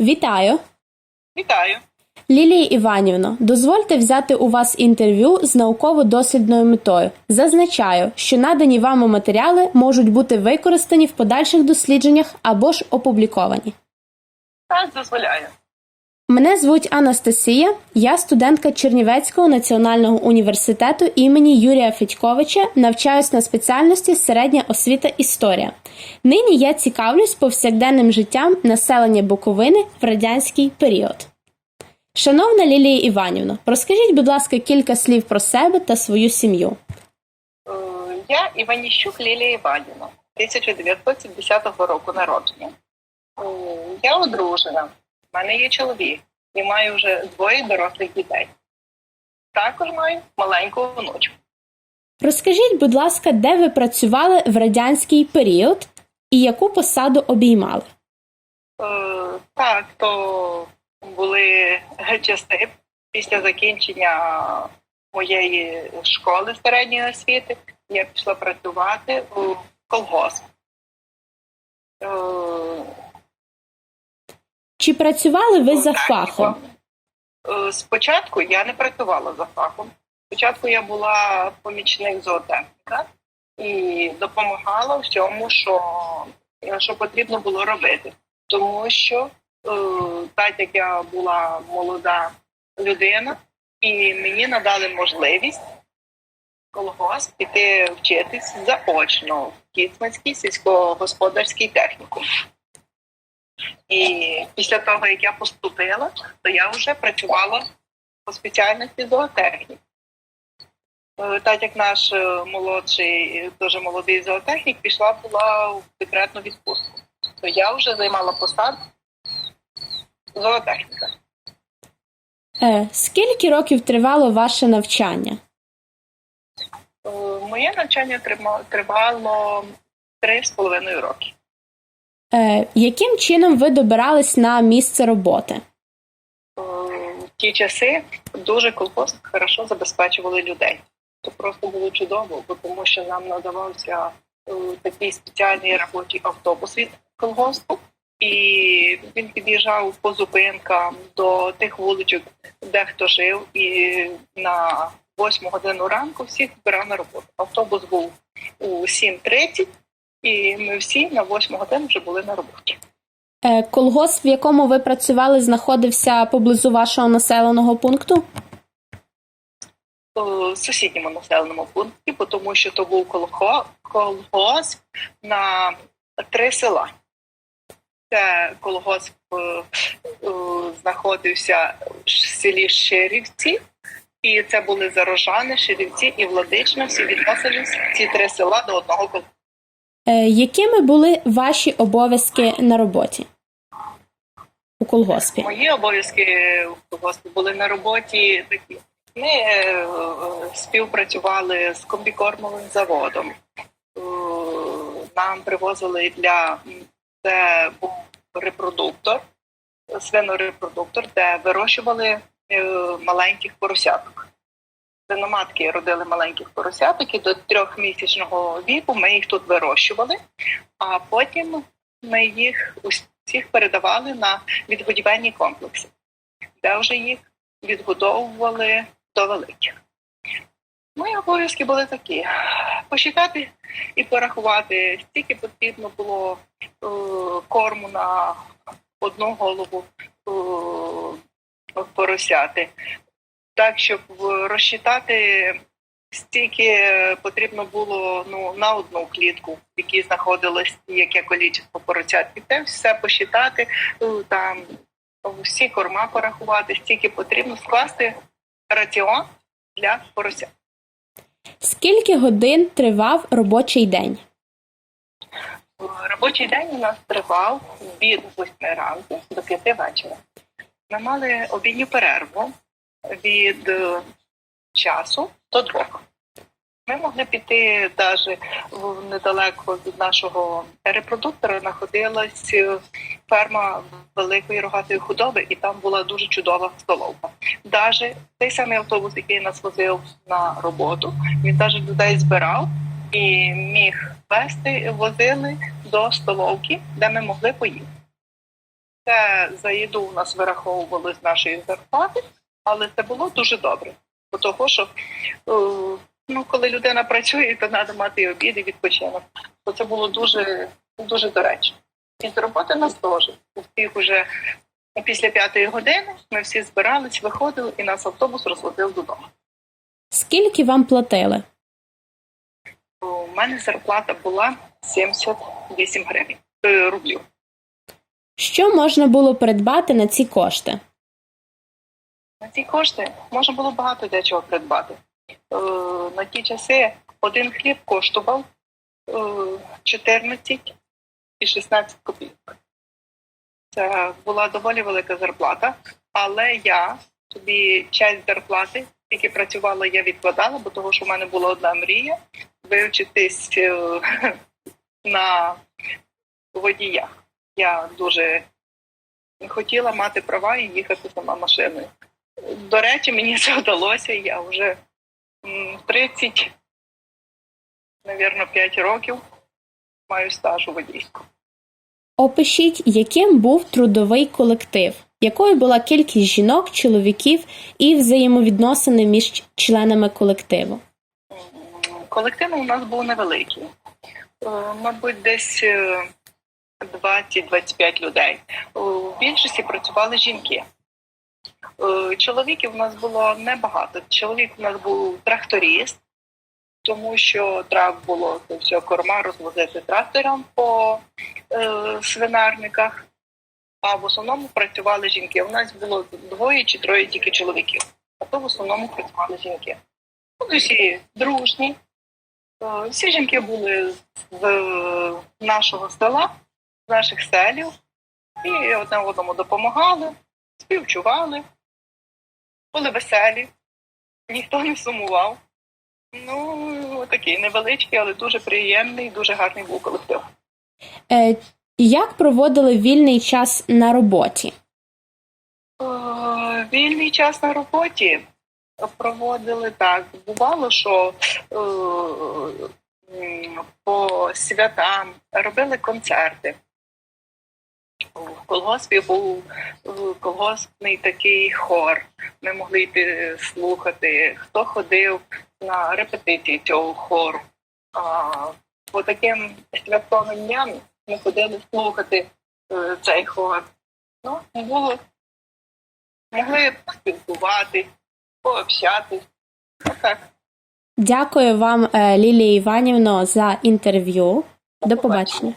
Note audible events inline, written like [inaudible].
Вітаю! Вітаю. Лілія Іванівно, дозвольте взяти у вас інтерв'ю з науково-дослідною метою. Зазначаю, що надані вами матеріали можуть бути використані в подальших дослідженнях або ж опубліковані. Так, дозволяю. Мене звуть Анастасія, я студентка Чернівецького національного університету імені Юрія Федьковича, навчаюсь на спеціальності середня освіта історія. Нині я цікавлюсь повсякденним життям населення Буковини в радянський період. Шановна Лілія Іванівна, розкажіть, будь ласка, кілька слів про себе та свою сім'ю. Е, Я Іваніщук Лілія Іванівна, 1970 року народження. Е, Я одружена, в мене є чоловік і маю вже двоє дорослих дітей. Також маю маленьку внучку. Розкажіть, будь ласка, де ви працювали в радянський період і яку посаду обіймали? Е, Так, то були часи після закінчення моєї школи середньої освіти. Я пішла працювати у колгосп. Е, Чи працювали ви за фахом? Е, Спочатку я не працювала за фахом. Спочатку я була помічник зоотехніка і допомагала всьому, що, що потрібно було робити. Тому що, е, так як я була молода людина, і мені надали можливість колгосп піти вчитись заочно в Кіцманський сільськогосподарський технікум. І після того, як я поступила, то я вже працювала по спеціальності зоотехнік. Е, Так як наш е, молодший, дуже молодий зоотехнік, пішла була в декретну відпустку, то я вже займала посаду зоотехніка. Е, скільки років тривало ваше навчання? Е, Моє навчання тривало три з половиною роки. Е, яким чином ви добирались на місце роботи? В ті часи дуже колхоз хорошо забезпечували людей. Це просто було чудово, тому що нам надавався е, такий спеціальний робочий автобус від колгоспу, і він під'їжджав по зупинкам до тих вуличок, де хто жив, і на 8 годину ранку всіх збирав на роботу. Автобус був у 7.30, і ми всі на 8 годину вже були на роботі. Е, колгосп, в якому ви працювали, знаходився поблизу вашого населеного пункту? в сусідньому населеному пункті, тому що то був колгосп на три села. Це колгосп е, е, знаходився в селі Ширівці, і це були Зарожани, Ширівці і Владична. Всі відносились ці три села до одного колгоспу. Е, якими були ваші обов'язки на роботі у колгоспі? Мої обов'язки в колгоспі були на роботі такі. Ми е, співпрацювали з комбікормовим заводом. Е, Нам привозили для це був репродуктор, свинорепродуктор, де вирощували маленьких поросяток. Свиноматки родили маленьких поросяток і до трьохмісячного віку ми їх тут вирощували, а потім ми їх усіх передавали на відгодівельні комплекси, де вже їх відгодовували до великих. Мої обов'язки були такі: посчитати і порахувати, скільки потрібно було е, корму на одну голову е, поросяти, так, щоб розчитати, стільки потрібно було ну, на одну клітку, в якій знаходилось яке кількість поросят. І це все посчитати, е, там всі корма порахувати, стільки потрібно скласти раціон для поросят. Скільки годин тривав робочий день? Робочий день у нас тривав від 8 ранку до 5 вечора. Ми мали обідню перерву від е, часу до двох. Ми могли піти навіть недалеко від нашого репродуктора знаходилась е, ферма великої рогатої худоби, і там була дуже чудова столовка. Навіть той самий автобус, який нас возив на роботу, він навіть людей збирав і міг вести, возили до столовки, де ми могли поїсти. Це за їду у нас вираховували з нашої зарплати, але це було дуже добре. Бо того, що е, ну, коли людина працює, то треба мати і обід і відпочинок. Бо це було дуже, дуже доречно. І з роботи нас теж. У всіх уже після п'ятої години ми всі збирались, виходили, і нас автобус розвозив додому. Скільки вам платили? У мене зарплата була 78 гривень е, рублів. Що можна було придбати на ці кошти? На ці кошти можна було багато для чого придбати. Е, на ті часи один хліб коштував е, 14 і 16 копійок. Це була доволі велика зарплата, але я собі часть зарплати, тільки працювала, я відкладала, бо того, що в мене була одна мрія вивчитись е, [laughs] на водіях. Я дуже хотіла мати права і їхати сама машиною. До речі, мені це вдалося. Я вже м, 30, навірно, 5 років маю стажу водійського. Опишіть, яким був трудовий колектив, якою була кількість жінок, чоловіків і взаємовідносини між членами колективу. Колектив у нас був невеликий. Е, Мабуть, десь е, 20-25 людей. У більшості працювали жінки. Е, Чоловіків у нас було небагато. Чоловік у нас був тракторист, тому що треба було це все корма розвозити трактором по е, свинарниках. А в основному працювали жінки. У нас було двоє чи троє тільки чоловіків, а то в основному працювали жінки. Вони всі дружні. Е, Всі жінки були з е, нашого села, з наших селів, і одне одному допомагали, співчували, були веселі, ніхто не сумував. Ну, такий невеличкий, але дуже приємний, дуже гарний був колектив. Е, як проводили вільний час на роботі? Е, Вільний час на роботі проводили так. Бувало, що е, по святам робили концерти. В колгоспі був колгоспний такий хор. Ми могли йти слухати, хто ходив на репетиції цього хору. А, по таким святковим дням ми ходили слухати е, цей хор. Ну, було могли поспілкуватись, пообщатись. Отак. Дякую вам, е, Лілія Іванівно, за інтерв'ю. До побачення.